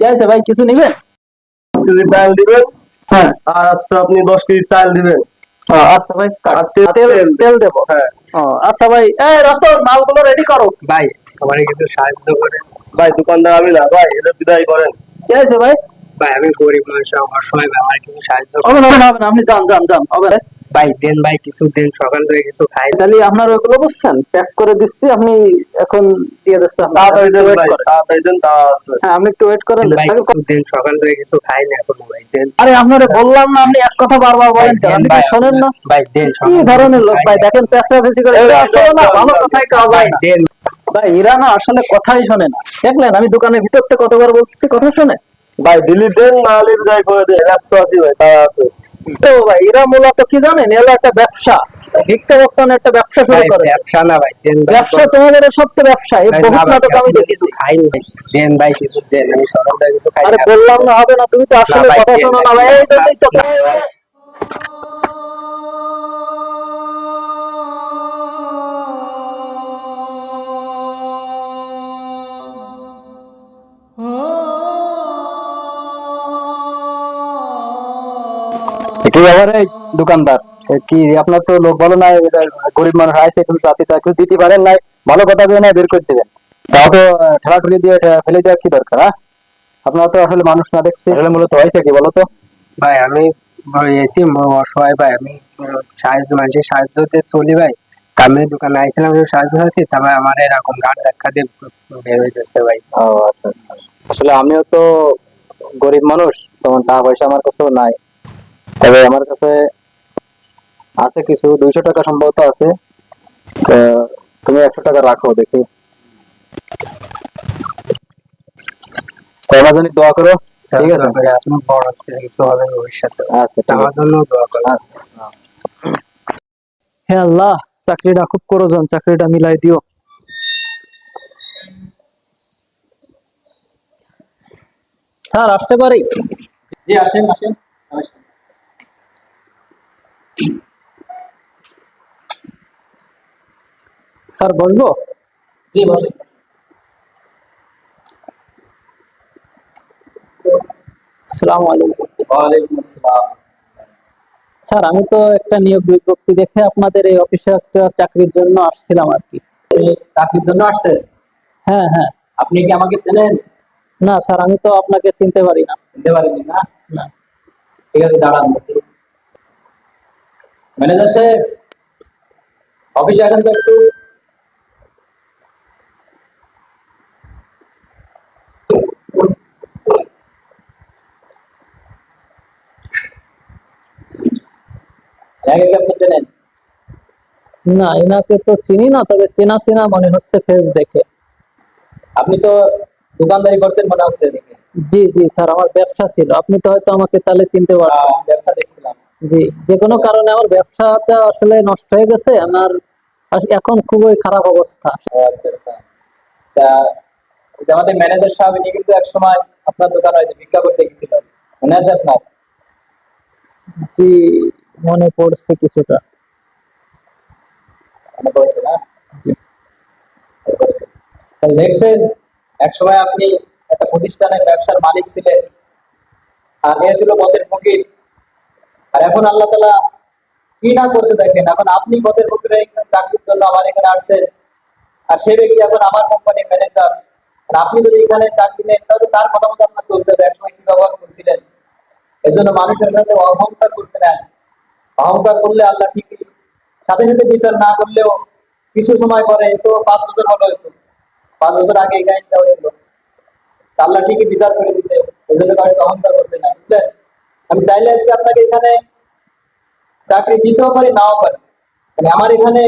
কি আছে ভাই? কিছু নিবেন? কেজি ডাল দিবেন। হ্যাঁ। আর আচ্ছা আপনি দশ কেজি চাল দিবেন। আচ্ছা ভাই তেল- তেল দেবো। হ্যাঁ। আচ্ছা ভাই এই রতন মালগুলো রেডি করো। ভাই আমার কিছু সাহায্য করেন। ভাই দোকানদার আমি না ভাই এটা বিদায় করেন। কি আছে ভাই? ভাই আমি গরিব মানুষ আমার সময় আমার কিছু সাহায্য হবে না হবে না, আপনি যান যান যান হবে। ভাই দেন ভাই কিছু দেন সকাল থেকে কিছু খাই তাহলে আপনার ওইগুলো বুঝছেন প্যাক করে দিচ্ছি আপনি এখন দিয়ে দিচ্ছেন তাড়াতাড়ি দেন ভাই তাড়াতাড়ি দেন তা আছে। হ্যাঁ আপনি একটু ওয়েট করেন ভাই কিছু দেন সকাল থেকে কিছু খাই না এখন ভাই দেন। আরে আপনারে বললাম না আপনি এক কথা বারবার বলেন কেন? আপনি কি শোনেন না। ভাই দেন কি ধরনের লোক? ভাই দেখেন পেঁচা পেঁচি করে আসলে না ভালো কথাই কাজ হয় দেন। ভাই এরা না আসলে কথাই শোনে না। দেখলেন আমি দোকানের ভিতর থেকে কতবার বলছি কথা শোনে? ভাই দিলি দেন না হলে বিদায় করে দেন। ব্যস্ত আছি ভাই তা আছে। তো ভাই এরা মূলত কি জানেন? এরা একটা ব্যবসা। ভিক্ষা বর্তমানে একটা ব্যবসা শুরু করে। ব্যবসা না ভাই ব্যবসা তোমাদের সব তো ব্যবসা। এই বহুত নাটক আমি দেখেছি। খাই ভাই দেন ভাই কিছু দেন আমি সকাল কিছু খাই আরে বললাম না হবে না তুমি তো আসলে কথা শোনো না ভাই এই জন্যই তো কি এই দোকানদার। কি আপনার তো লোক ভালো নাই গরিব মানুষ একটু চাতি তা দিতে পারেন নাই ভালো কথা দিয়ে না বের করে দেবেন। তাও তো ঠেলাঠুলি দিয়ে ফেলে কি দরকার হ্যাঁ? আপনারা তো আসলে মানুষ না দেখছি। আসলে মূলত হয়েছে কি বলো তো? ভাই আমি এতিম অসহায় ভাই আমি সাহায্য মানুষের সাহায্যতে চলি ভাই আমি দোকানে আইছিলাম সাহায্য হতে তারপরে আমার এরকম ধাক্কা দিয়ে বের হইতেছে ভাই। ও আচ্ছা আচ্ছা। আসলে আমিও তো গরিব মানুষ তেমন টাকা পয়সা আমার কাছেও নাই। তবে আমার কাছে আছে কিছু দুইশো টাকা সম্ভবত আছে। তুমি একশো টাকা রাখো দেখি। জন্য দোয়া করো ঠিক আছে? ভাই বড় কিছু হবে ভবিষ্যতে। আচ্ছা আমার জন্য দোয়া করুন আচ্ছা। হে আল্লাহ চাকরিটা খুব প্রয়োজন চাকরিটা মিলাই দিও। স্যার আসতে পারি? জি আসেন আসেন। স্যার বলব জি বসেন। আসসালামু আলাইকুম। ওয়ালাইকুম আসসালাম। স্যার আমি তো একটা নিয়োগ বিজ্ঞপ্তি দেখে আপনাদের এই অফিসে একটা চাকরির জন্য আসছিলাম আর কি। চাকরির জন্য আসছেন? হ্যাঁ হ্যাঁ। আপনি কি আমাকে চেনেন? না স্যার আমি তো আপনাকে চিনতে পারি না। চিনতে পারিনি না? না। ঠিক আছে দাঁড়ান ম্যানেজার সাহেব অফিসে আসেন তো একটু? জায়গাকে আপনি চেনেন? না এনাকে তো চিনি না তবে চেনা চেনা মনে হচ্ছে ফেস দেখে। আপনি তো দোকানদারি করতেন মনে হচ্ছে দেখে জি জি স্যার আমার ব্যবসা ছিল। আপনি তো হয়তো আমাকে তাহলে চিনতে পারছেন। ব্যবসা দেখছিলাম। জি যে কোনো কারণে আমার ব্যবসাটা আসলে নষ্ট হয়ে গেছে আমার এখন খুবই খারাপ অবস্থা। আচ্ছা আচ্ছা। তা আমাদের ম্যানেজার সাহেব ইনি কিন্তু এক সময় আপনার দোকানে হয়তো ভিক্ষা করতে গেছিলেন। মনে আছে আপনার জি মনে পড়ছে কিছুটা। মনে পড়ছে না? দেখছেন এক সময় আপনি একটা প্রতিষ্ঠানের ব্যবসার মালিক ছিলেন। আর এ ছিল পথের ফকির। আর এখন আল্লাহ তালা কি না করছে দেখেন, এখন আপনি পথের ফকির হয়ে চাকরির জন্য আমার এখানে আসছেন। আর সেই ব্যক্তি এখন আমার কোম্পানির ম্যানেজার আর আপনি যদি এখানে চাকরি নেন, তাহলে তার কথা মতো আপনার চলতে হবে। একসময় কি ব্যবহার করছিলেন? এজন্য মানুষের সাথে অহংকার করতে নেন। অহংকার করলে আল্লাহ ঠিকই। সাথে সাথে বিচার না করলেও কিছু সময় পরে তো পাঁচ বছর হলো হয়তো। পাঁচ বছর আগে এই গাড়িটা হয়েছিল। আল্লাহ ঠিকই বিচার করে দিছে এই জন্য কাউকে অহংকার করতে না বুঝলেন? আমি চাইলে আজকে আপনাকে এখানে চাকরি দিতেও পারি, নাও পারি। মানে আমার এখানে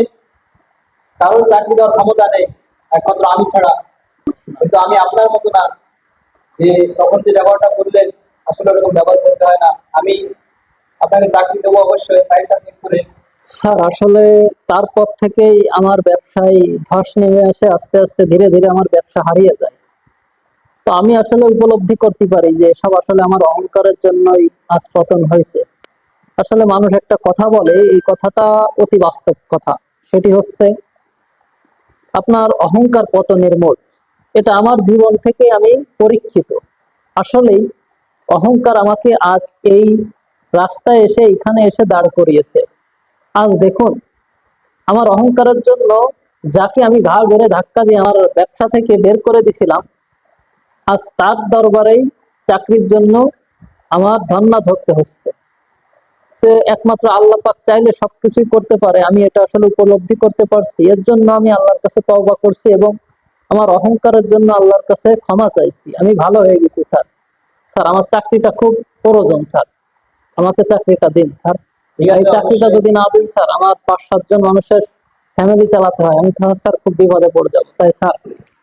কারোর চাকরি দেওয়ার ক্ষমতা নেই, একমাত্র আমি ছাড়া। কিন্তু আমি আপনার মতো না, যে তখন যে ব্যবহারটা করলেন, আসলে ওরকম ব্যবহার করতে হয় না। আমি আপনাকে চাকরি দেবো অবশ্যই, ফাইলটা চেক করে। স্যার, আসলে তারপর থেকেই আমার ব্যবসায় ধস নেমে আসে, আস্তে আস্তে ধীরে ধীরে আমার ব্যবসা হারিয়ে যায়। তো আমি আসলে উপলব্ধি করতে পারি যে সব আসলে আমার অহংকারের জন্যই আজ পতন হয়েছে। আসলে মানুষ একটা কথা বলে, এই কথাটা অতি বাস্তব কথা। সেটি হচ্ছে, আপনার অহংকার পতনের মূল এটা আমার জীবন থেকে আমি পরীক্ষিত। আসলেই অহংকার আমাকে আজ এই রাস্তায় এসে এখানে এসে দাঁড় করিয়েছে। আজ দেখুন, আমার অহংকারের জন্য যাকে আমি ঘাড় ধরে ধাক্কা দিয়ে আমার ব্যবসা থেকে বের করে দিছিলাম আজ তার দরবারেই চাকরির জন্য আমার ধর্ণা ধরতে হচ্ছে। তো একমাত্র আল্লাহ পাক চাইলে সবকিছুই করতে পারে আমি এটা আসলে উপলব্ধি করতে পারছি। এর জন্য আমি আল্লাহর কাছে তওবা করছি এবং আমার অহংকারের জন্য আল্লাহর কাছে ক্ষমা চাইছি। আমি ভালো হয়ে গেছি স্যার। স্যার আমার চাকরিটা খুব প্রয়োজন স্যার। আমাকে চাকরিটা দিন স্যার। এই চাকরিটা যদি না দিন স্যার আমার পাঁচ সাতজন মানুষের ফ্যামিলি চালাতে হয়। আমি স্যার খুব বিপদে পড়ে যাব। তাই স্যার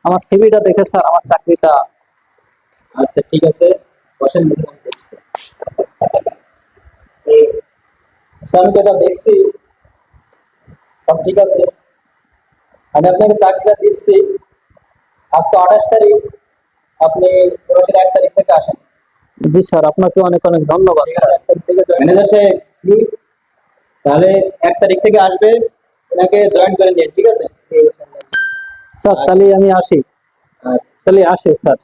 আমার সিভিটা দেখে স্যার আমার চাকরিটা আচ্ছা ঠিক আছে। বসেন আমি দেখছি স্যার আমি যেটা দেখছি। সব ঠিক আছে। আমি আপনাকে চাকরিটা দিচ্ছি। আজ তো আঠাশ তারিখ। আপনি মাসের এক তারিখ থেকে আসেন। জি স্যার আপনাকে অনেক অনেক ধন্যবাদ ঠিক স্যার। আছে এক তারিখ থেকে ম্যানেজার সাহেব তাহলে এক তারিখ থেকে আসবে। ওনাকে জয়েন করে নিন ঠিক আছে? স্যার তাহলে আমি আসি। আচ্ছা। তাহলে আসি স্যার।